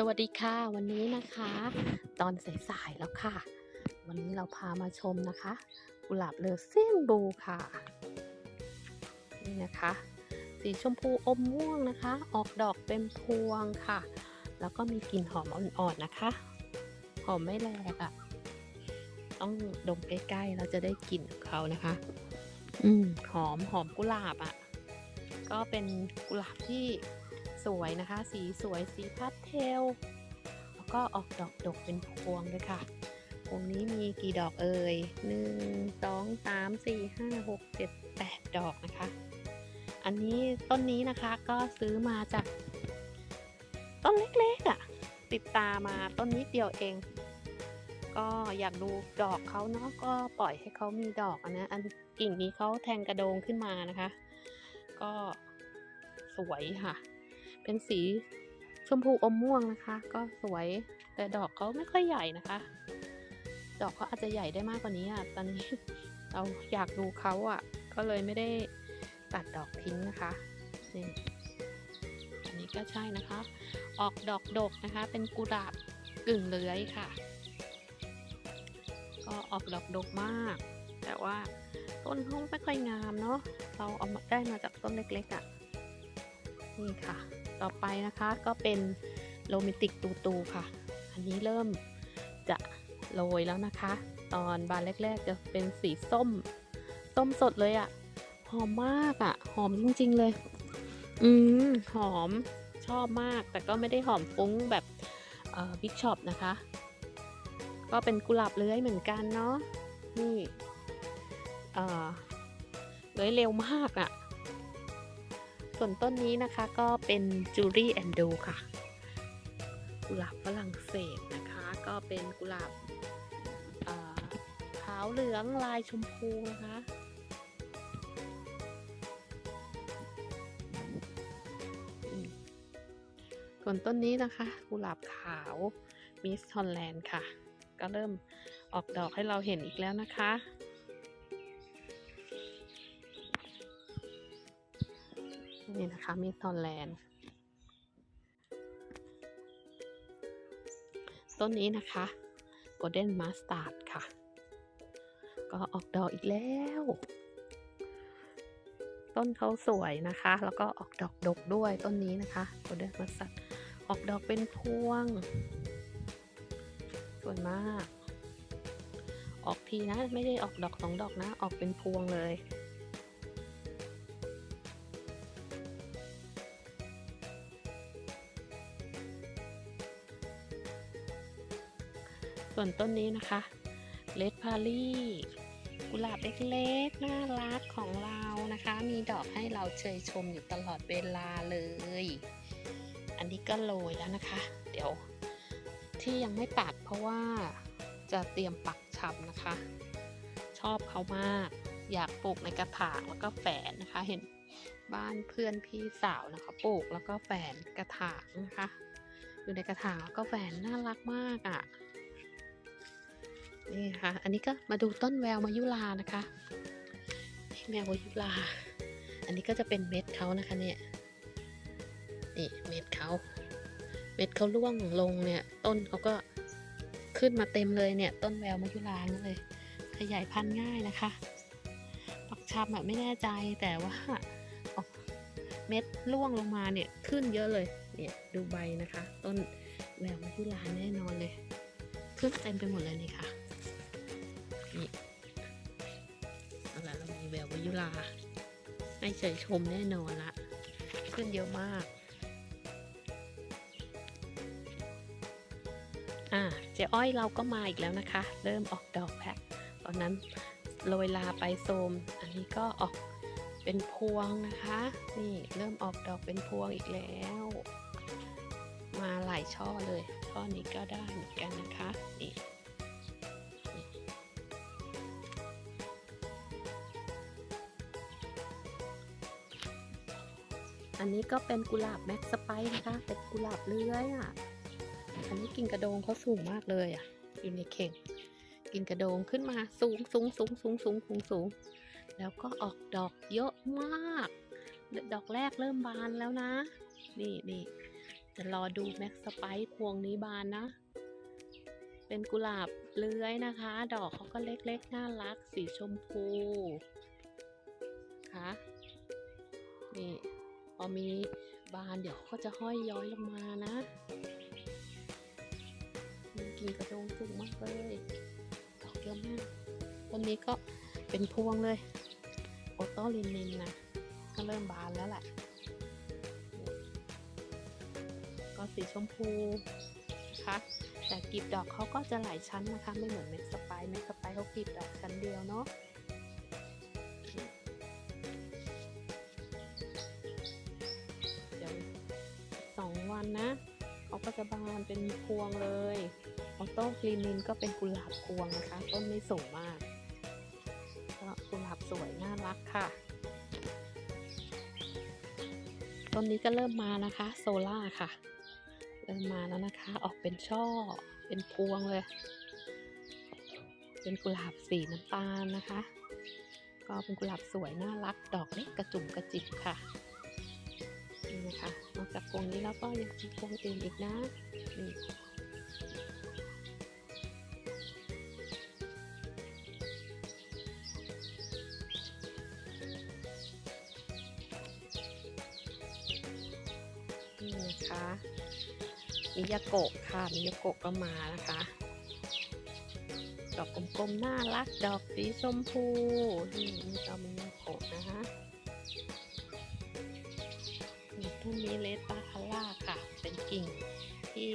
สวัสดีค่ะ วันนี้นะคะ ตอนสายๆแล้วค่ะ วันนี้เราพามาชมนะคะ กุหลาบเลอเซียนบูค่ะ นี่นะคะ สีชมพูอมม่วงนะคะ ออกดอกเป็นพวงค่ะ แล้วก็มีกลิ่นหอมอ่อนๆนะคะ หอมไม่แรงอะ่ะ ต้องดมใกล้ๆเราจะได้กลิ่นของเขานะคะ อืมหอมหอมกุหลาบอะ่ะ ก็เป็นกุหลาบที่ วยนะคะ สีสวยสีพาสเทล แล้วก็ออกดอกดกเป็นพวงด้วยค่ะ พวงนี้มีกี่ดอกเอ่ยหนึ่งสองสามสี่ห้าหกเจ็ดแปดดอกนะคะ อันนี้ต้นนี้นะคะก็ซื้อมาจาก ต้นเล็กๆอะ่ะ ติดตามาต้นนิดเดียวเอง ก็อยากดูดอกเขาเนาะก็ปล่อยให้เขามีดอกอะนะอันกิ่งนี้เขาแทงกระโดงขึ้นมานะคะ ก็สวยค่ะ เป็นสีชมพูอมม่วงนะคะ ก็สวยแต่ดอกเขาไม่ค่อยใหญ่นะคะ ดอกเขาอาจจะใหญ่ได้มากกว่านี้อะตอนนี้เราอยากดูเขาอะ ก็เลยไม่ได้ตัดดอกทิ้งนะคะนี่อันนี้ก็ใช่นะคะ ออกดอกดกนะคะ เป็นกุหลาบกึ่งเลื้อยค่ะ ก็ออกดอกดกมาก แต่ว่าต้นเขาไม่ค่อยงามเนาะเราเอามาได้มาจากต้นเล็กๆอะ่ะนี่ค่ะ ต่อไปนะคะก็เป็นโรแมนติกตูตูค่ะ อันนี้เริ่มจะโรยแล้วนะคะ ตอนบานแรก ๆ จะเป็นสีส้ม ส้มสดเลยอะ่ะ หอมมากอะ่ะ หอมจริง ๆ เลย อืมหอมชอบมาก แต่ก็ไม่ได้หอมฟุ้งแบบบิ๊กช็อปนะคะ ก็เป็นกุหลาบเลื้อยเหมือนกันเนาะ นี่เออเลื้อยเร็วมากอะ่ะ ส่วนต้นนี้นะคะก็เป็นจูรี่แอนโดค่ะ กุหลาบฝรั่งเศสนะคะ ก็เป็นกุหลาบขาวเหลืองลายชมพูนะคะส่วนต้นนี้นะคะ กุหลาบขาวมิสฮอลแลนด์ค่ะ ก็เริ่มออกดอกให้เราเห็นอีกแล้วนะคะ นี่นะคะมิสฮอลแลนด์ต้นนี้นะคะ Golden Mustard ค่ะ ก็ออกดอกอีกแล้ว ต้นเขาสวยนะคะ แล้วก็ออกดอกดกด้วยต้นนี้นะคะ Golden Mustard ออกดอกเป็นพวง สวยมาก ออกทีนะ ไม่ได้ออกดอกสองดอกนะ ออกเป็นพวงเลย ส่วนต้นนี้นะคะเลดพารี่กุหลาบเล็กๆน่ารักของเรานะคะ มีดอกให้เราเชยชมอยู่ตลอดเวลาเลย อันนี้ก็โรยแล้วนะคะ เดี๋ยวที่ยังไม่ปักเพราะว่าจะเตรียมปักชำนะคะ ชอบเขามากอยากปลูกในกระถางแล้วก็แฝนนะคะ เห็นบ้านเพื่อนพี่สาวนะคะปลูกแล้วก็แฝนกระถางนะคะ อยู่ในกระถางแล้วก็แฝนน่ารักมากอะ่ะ นี่ค่ะ อันนี้ก็มาดูต้นแววมายุลานะคะแววมยุลาอันนี้ก็จะเป็นเม็ดเขานะคะเนี่ย นี่เม็ดเขา เม็ดเขาร่วงลงเนี่ย ต้นเขาก็ขึ้นมาเต็มเลยเนี่ย ต้นแววมายุลานั่นเลย ขยายพันธุ์ง่ายนะคะ ปักชำแบบไม่แน่ใจแต่ว่าเม็ดร่วงลงมาเนี่ยขึ้นเยอะเลย เนี่ยดูใบนะคะ ต้นแววมายุลาแน่นอนเลย ขึ้นเต็มไปหมดเลยนี่ค่ะ นี่เอาละเรามีแวววยุลาให้เฉยชมแน่นอนละ ขึ้นเยอะมาก อ่าเจ๊อ้อยเราก็มาอีกแล้วนะคะ เริ่มออกดอกแล้วตอนนั้นโรยลาไปโซม อันนี้ก็ออกเป็นพวงนะคะ นี่เริ่มออกดอกเป็นพวงอีกแล้ว มาหลายช่อเลย ช่อนี้ก็ได้เหมือนกันนะคะ นี่ อันนี้ก็เป็นกุหลาบแม็กสไปนะคะ เป็นกุหลาบเลื้อยอะ อันนี้กิ่งกระโดงเขาสูงมากเลยอะ อยู่ในเข่ง กิ่งกระโดงขึ้นมาสูงสูงสูงสูงสูงสูงสูง แล้วก็ออกดอกเยอะมาก ดอกแรกเริ่มบานแล้วนะ นี่นี่จะรอดูแม็กสไปพวงนี้บานนะ เป็นกุหลาบเลื้อยนะคะ ดอกเขาก็เล็กๆน่ารักสีชมพู ค่ะ นี่ พอมีบานเดี๋ยวก็จะห้อยย้อยลงมานะมีกิ่งกระโดงสูงมากเลยดอกเยอะมากต้นนี้ก็เป็นพวงเลย โอโตลินินนะก็เริ่มบานแล้วแหละ ก็สีชมพูนะคะแต่กลีบดอกเขาก็จะหลายชั้นนะคะ ไม่เหมือนเม็ดสไปร์เม็ดสไปร์เขากลีบดอกชั้นเดียวเนาะ นะเขาก็จะบานเป็นพวงเลยออโต้คลีนินก็เป็นกุหลาบพวงนะคะ ต้นไม่สูงมากก็กุหลาบสวยน่ารักค่ะ ต้นนี้ก็เริ่มมานะคะ โซล่าค่ะ เริ่มมาแล้วนะคะ ออกเป็นช่อ เป็นพวงเลย เป็นกุหลาบสีน้ำตาลนะคะ ก็เป็นกุหลาบสวยน่ารัก ดอกเล็กกระจุ่มกระจิบค่ะนี่นะคะ นอกจากพวงนี้แล้วก็ยังมีพวงอื่นอีกนะนี่นี่นะคะมิยาโกะค่ะมิยาโกะก็มานะคะ ดอกกลมๆน่ารัก ดอกสีชมพูนี่นี่ดอก นี่ต้นนี้เลสปาคาร่าค่ะ เป็นกิ่งที่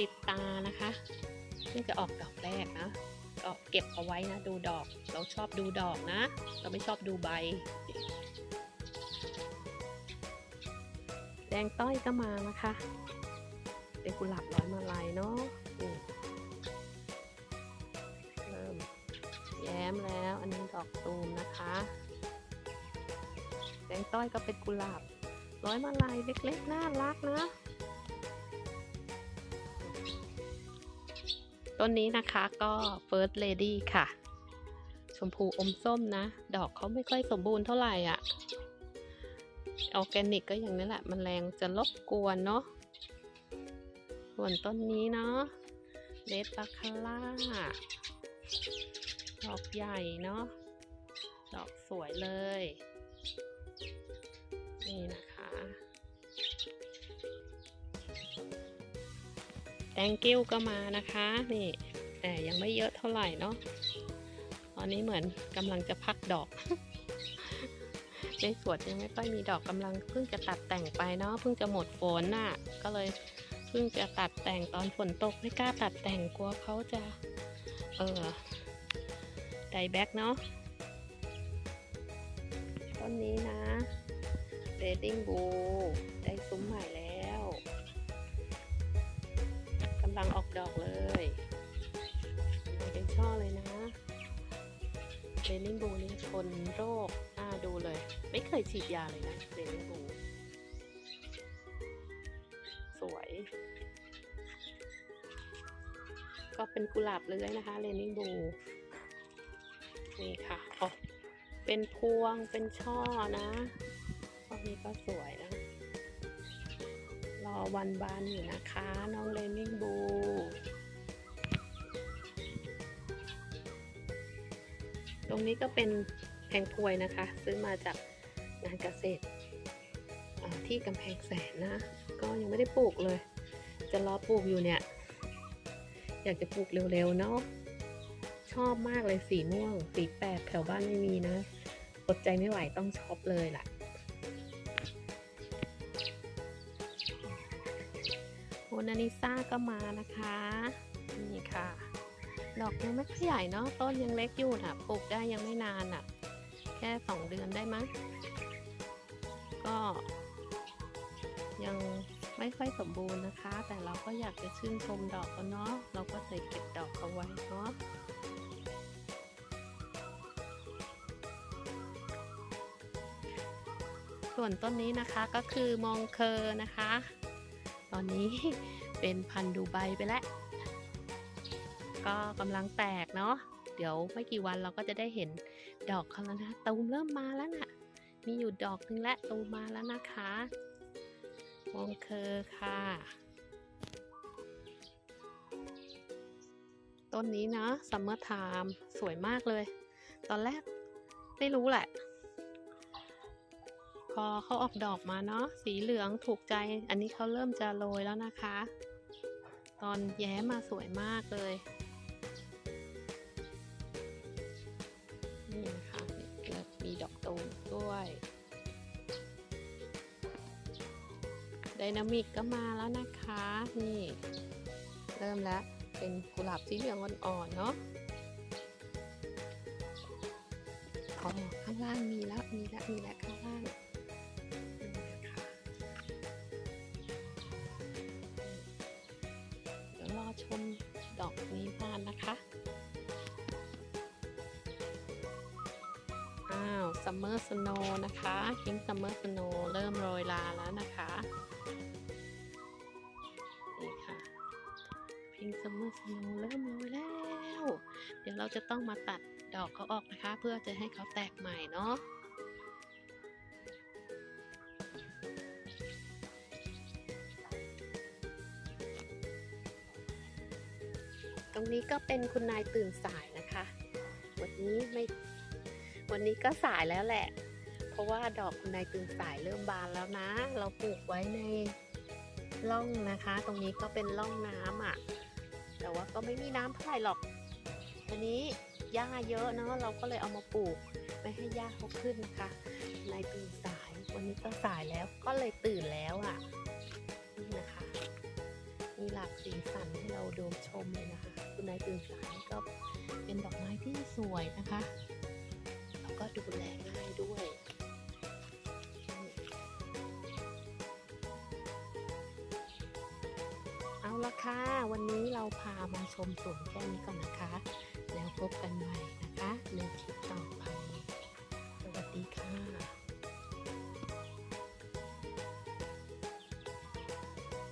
ติดตานะคะซึ่งจะออกดอกแรกนะก็เก็บเอาไว้นะดูดอก เราชอบดูดอกนะ เราไม่ชอบดูใบ แดงต้อยก็มานะคะ เป็นกุหลาบร้อยมาลายเนาะเริ่มแย้มแล้ว อันนี้ดอกตูมนะคะ งต้อยก็เป็นกุหลาบ ร้อยมาลายเล็กๆ น่ารักนะต้นนี้นะคะก็ First Lady ค่ะ ชมพูอมส้มนะ ดอกเขาไม่ค่อยสมบูรณ์เท่าไหร่อะออร์แกนิกก็อย่างนี้แหละมแมลงจะรบกวนเนาะส่วนต้นนี้เนาะเลดบาคาร่าดอกใหญ่เนาะดอกสวยเลย นี่นะคะ แองกิ้วก็มานะคะ นี่แต่ยังไม่เยอะเท่าไหร่เนาะตอนนี้เหมือนกำลังจะพักดอกในสวนยังไม่ค่อยมีดอกกำลังเพิ่งจะตัดแต่งไปเนาะเพิ่งจะหมดฝนน่ะ ก็เลยเพิ่งจะตัดแต่งตอนฝนตกไม่กล้าตัดแต่งกลัวเขาจะ เออไดแบ็กเนาะ ต้นนี้นะเรดดิ้งบูได้ซุ้มใหม่แล้วกำลังออกดอกเลยเป็นช่อเลยนะเรนนิ่งบูนี่ทนโรคน่าดูเลย ไม่เคยฉีดยาเลยนะเรนนิ่งบูสวย ก็เป็นกุหลาบเลื้อยนะคะเรนนิ่งบูนี่ค่ะออก เป็นพวงเป็นช่อนะช่อนี้ก็สวยนะ รอวันบานอยู่นะคะ น้องเรนนิ่งบูตรงนี้ก็เป็นแพงพวยนะคะ ซื้อมาจากงานเกษตรที่กำแพงแสนนะ ก็ยังไม่ได้ปลูกเลย จะรอปลูกอยู่เนี่ย อยากจะปลูกเร็วๆเนาะชอบมากเลยสีม่วง สีแปดแถวบ้านไม่มีนะ อดใจไม่ไหวต้องช็อปเลยล่ะ โมนานิซาก็มานะคะ นี่ค่ะ ดอกยังไม่ค่อยใหญ่เนาะ ต้นยังเล็กอยู่นะปลูกได้ยังไม่นานอะ แค่สองเดือนได้มั้งก็ยังไม่ค่อยสมบูรณ์นะคะ แต่เราก็อยากจะชื่นชมดอกเขาเนาะ เราก็ ส่วนต้นนี้นะคะก็คือมองเคอร์นะคะ ตอนนี้เป็นพันธุ์ดูไบไปแล้ว ก็กำลังแตกเนาะเดี๋ยวไม่กี่วันเราก็จะได้เห็นดอกเขาแล้วนะตูมเริ่มมาแล้วนะ่ะ มีอยู่ดอกนึงและโตมาแล้วนะคะวงเคอค่ะ ต้นนี้นะซัมเมอร์ไทม์สวยมากเลย ตอนแรกไม่รู้แหละ อเขาออกดอกมาเนาะสีเหลืองถูกใจ อันนี้เขาเริ่มจะโรยแล้วนะคะ ตอนแย้มมาสวยมากเลยนี่นะคะเนี่ยมีดอกตูมด้วยไดนามิกก็มาแล้วนะคะ นี่ เริ่มแล้วเป็นกุหลาบสีเหลืองอ่อนๆเนาะข้างล่างมีแล้วมีแล้วมีแล้วข้างล่าง ชมดอกนี้บ้านนะคะ อ้าวซัมเมอร์สโนนะคะพิงซัมเมอร์สโนเริ่มโรยลาแล้วนะคะนี่ค่ะพิงซัมเมอร์สโนเริ่มโรยแล้ว เดี๋ยวเราจะต้องมาตัดดอกเขาออกนะคะ เพื่อจะให้เขาแตกใหม่เนาะ ตรงนี้ก็เป็นคุณนายตื่นสายนะคะ วันนี้ไม่ วันนี้ก็สายแล้วแหละ เพราะว่าดอกคุณนายตื่นสายเริ่มบานแล้วนะ เราปลูกไว้ในร่องนะคะ ตรงนี้ก็เป็นร่องน้ำอะ แต่ว่าก็ไม่มีน้ำเท่าไหร่หรอกวันนี้หญ้าเยอะเนาะ เราก็เลยเอามาปลูกไม่ให้หญ้าเขาขึ้นนะคะนายตื่นสาย วันนี้ก็สายแล้ว ก็เลยตื่นแล้วอะ นี่นะคะ มีหลากสีสันให้เราดูชมเลยนะคะ คุณนายตื่นสายก็เป็นดอกไม้ที่สวยนะคะแล้วก็ดูแลง่ายด้วยเอาละค่ะวันนี้เราพามาชมสวนแค่นี้ก่อนนะคะ แล้วพบกันใหม่นะคะในคลิปต่อไป